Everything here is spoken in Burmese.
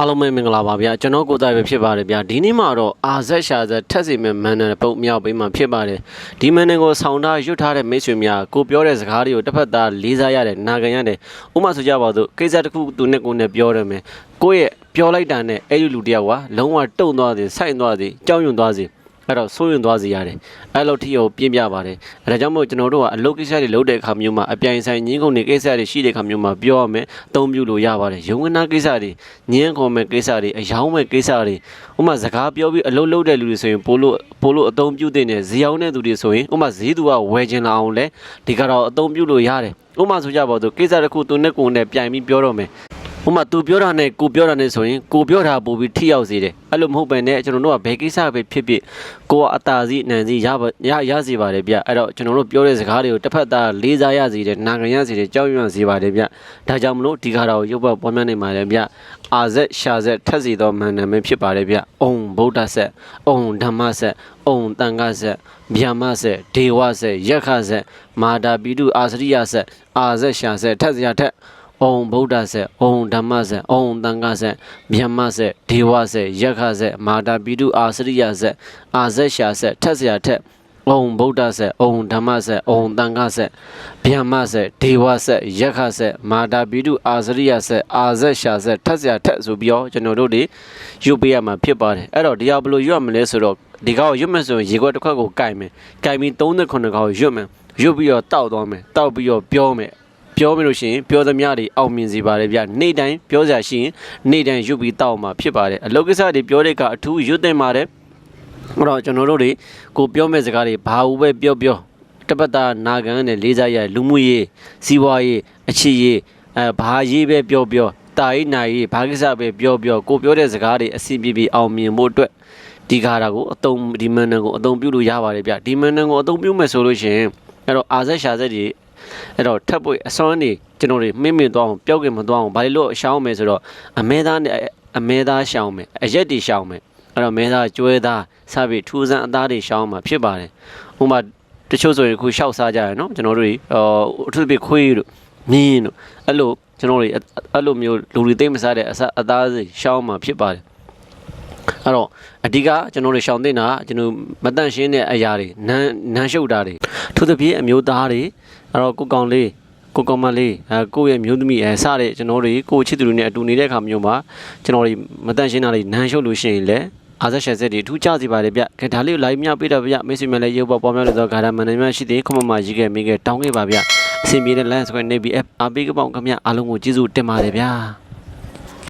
အားလုံးပဲမင်္ဂလာပါဗျာကျွန်တော်ကိုယ်တိုင်ပဲဖြစ်ပါတယ်ဗျာဒီနေ့မှာတော့အာဇက်ရှာဇက်ထက်စီမဲ့မန်နယ်ပုံမြောက်ပေးမှာဖြစ်ပါတယ်ဒီမန်နယ်ကိုဆောင်းထားရွတ်ထားတဲ့မိတ်ဆွေများကိုပြောတဲ့စကားတွေကိုတစ်ဖက်သားလေးစားရတယ်နာခံရတယ်ဥပမာဆိုကြပါစို့ကိစ္စတစ်ခုသူနဲ့ကိုယ်နဲ့ပြောတယ်မယ်ကိုယ့်ရဲ့ပြောလိုက်တာနဲ့အဲ့ဒီလူတယောက်ကလုံးဝတုံသွားသည်ဆိုက်သွားသည်ကြောက်ရွံ့သွားသည် အဲ့တော့စိုးရင်သွားစီရတယ်အဲ့လိုထိကိုပြင်းပြပါတယ်အဲဒါကြောင့်မို့ကျွန်တော်တို့ကအလုပ်ကိစ္စတွေလုပ်တဲ့အခါမျိုးမှာအပြိုင်ဆိုင်ညင်းကုန်တွေကိစ္စတွေရှိတဲ့အခါမျိုးမှာပြောရမယ်အသုံးပြုလို့ရပါတယ်ရုံဝနာကိစ္စတွေညင်းကုန်မဲ့ကိစ္စတွေအယောင်းမဲ့ကိစ္စတွေဥပမာစကားပြောပြီးအလုပ်လုပ်တဲ့လူတွေဆိုရင်ပို့လို့ပို့လို့အသုံးပြုတဲ့နဲ့ဇီယောင်းတဲ့သူတွေဆိုရင်ဥပမာဈေးသူကဝယ်ချင်လာအောင်လဲဒီကတော့အသုံးပြုလို့ရတယ်ဥပမာဆိုကြပါစို့ကိစ္စတစ်ခုသူနဲ့ကိုယ်နဲ့ပြိုင်ပြီးပြောတော့မယ် ဥပမာသူပြောတာနဲ့ကိုပြောတာနဲ့ဆိုရင်ကိုပြောတာပို့ပြီးထိရောက်စေတယ်အဲ့လိုမဟုတ်ပဲねကျွန်တော်တို့ကဘယ်ကိစ္စပဲဖြစ်ဖြစ်ကိုကအတားစီနန်စီရပါရရစေပါတယ်ဗျအဲ့တော့ကျွန်တော်တို့ပြောတဲ့စကားတွေကိုတစ်ဖက်သားလေးစားရစေတယ်နာခံရစေတယ်ကြောက်ရွံ့စေပါတယ်ဗျဒါကြောင့်မလို့ဒီကတော့ရုပ်ပတ်ပေါ်များနေပါတယ်ဗျအာဇက်ရှာဇက်ထက်စီသောမန်နာမင်းဖြစ်ပါတယ်ဗျအုံဗုဒ္ဓဆက်အုံဓမ္မဆက်အုံတန်ခါဆက်ဗျာမဆက်ဒေဝဆက်ယက္ခဆက်မာတာပိတုအာစရိယဆက်အာဇက်ရှာဇက်ထက်စီရထက်။ ဩံဗုဒ္ဓဆက်၊ဩံဓမ္မဆက်၊ဩံသံဃာဆက်၊မြတ်မဆက်၊ဒေဝဆက်၊ယက္ခဆက်၊မာတာပိတုအာစရိယဆက်၊အာဇက်ရှာဆက်ထက်စရာထက်ဩံဗုဒ္ဓဆက်၊ဩံဓမ္မဆက်၊ဩံသံဃာဆက်၊မြတ်မဆက်၊ဒေဝဆက်၊ယက္ခဆက်၊မာတာပိတုအာစရိယဆက်၊အာဇက်ရှာဆက်ထက်စရာထက်ဆိုပြီးတော့ကျွန်တော်တို့တွေယူပေးရမှာဖြစ်ပါတယ်။အဲ့တော့ဒီဟာဘယ်လိုရွတ်မလဲဆိုတော့ဒီကောင်ရွတ်မယ်ဆိုရင်ရေခွက်တစ်ခွက်ကိုကင်မယ်။ကင်ပြီး39ကောင်ရွတ်မယ်။ရွတ်ပြီးတော့တောက်သွားမယ်။တောက်ပြီးတော့ပြောမယ်။ ပြောမလို့ရှိရင်ပြောသမျှတွေအောင်မြင်စေပါတယ်ဗျနေ့တိုင်းပြောစရာရှိရင်နေ့တိုင်းရွတ်ပြီးတောက်မှာဖြစ်ပါတယ်အလုပ်ကိစ္စတွေပြောတဲ့အခါအထူးရွတ်တင်ပါတယ်အဲ့တော့ကျွန်တော်တို့တွေကိုပြောမဲ့စကားတွေဘာဘူးပဲပြောပြောတပတ်တာနာခံနဲ့လေးစားရလူမှုရေးစီးပွားရေးအချစ်ရေးအဲဘာရေးပဲပြောပြောတာရေးနာရေးဘာကိစ္စပဲပြောပြောကိုပြောတဲ့စကားတွေအစီပြေပြေအောင်မြင်ဖို့အတွက်ဒီကားတာကိုအတုံးဒီမန်နန်ကိုအတုံးပြုလို့ရပါတယ်ဗျဒီမန်နန်ကိုအတုံးပြုမယ်ဆိုလို့ရှိရင်အဲ့တော့အာဇက်ရှာဇက်တွေ အဲ့တော့ထပ်ပွေအစွမ်းနေကျွန်တော်တွေမင်းမင်းသွားအောင်ပျောက်ကင်မသွားအောင်ဘာလို့ရှောင်းမယ်ဆိုတော့အမဲသားနဲ့အမဲသားရှောင်းမယ်အရက်တွေရှောင်းမယ်အဲ့တော့မဲသားကျွဲသားစပြီးထူးဆန်းအသားတွေရှောင်းမှာဖြစ်ပါတယ်ဥပမာတချို့ဆိုရင်ခုရှောက်စားကြရနော်ကျွန်တော်တို့ဟိုအထူးသဖြင့်ခွေးတို့မြင်းတို့အဲ့လိုကျွန်တော်တွေအဲ့လိုမျိုးလူတွေသိမ့်မစားတဲ့အစားအသားစီရှောင်းမှာဖြစ်ပါတယ်အဲ့တော့အဓိကကျွန်တော်တို့ရှောင်တင်တာကကျွန်တော်မတန့်ရှင်းတဲ့အရာတွေနန်းနန်းရှုပ်တာတွေ ထို့သဖြင့်အမျိုးသားတွေအဲ့တော့ကိုကောင်လေးကိုကောင်မလေးအဲကိုယ့်ရဲ့မျိုးသမီးအဲစတဲ့ကျွန်တော်တွေကိုယ့်ချစ်သူတွေနဲ့အတူနေတဲ့အခါမျိုးမှာကျွန်တော်တွေမတန့်ရှင်းတာတွေနန်းရှုပ်လို့ရှိရင်လည်းအာဇက်ရှက်ဆက်တွေအထူးကြစီပါလေဗျခင်ဒါလေးကိုလိုက်မြပေးတော့ဗျမိတ်ဆွေများလည်းရုပ်ပေါ်ပေါ်များလို့ဆိုဂါရမန်နေများရှိသေးခမမရေးခဲ့မိခဲ့တောင်းခဲ့ပါဗျအစီအပြေတဲ့ lens ခွဲနေပြီးအားပေးကပောင်းခမအားလုံးကိုကျေးဇူးတင်ပါတယ်ဗျာ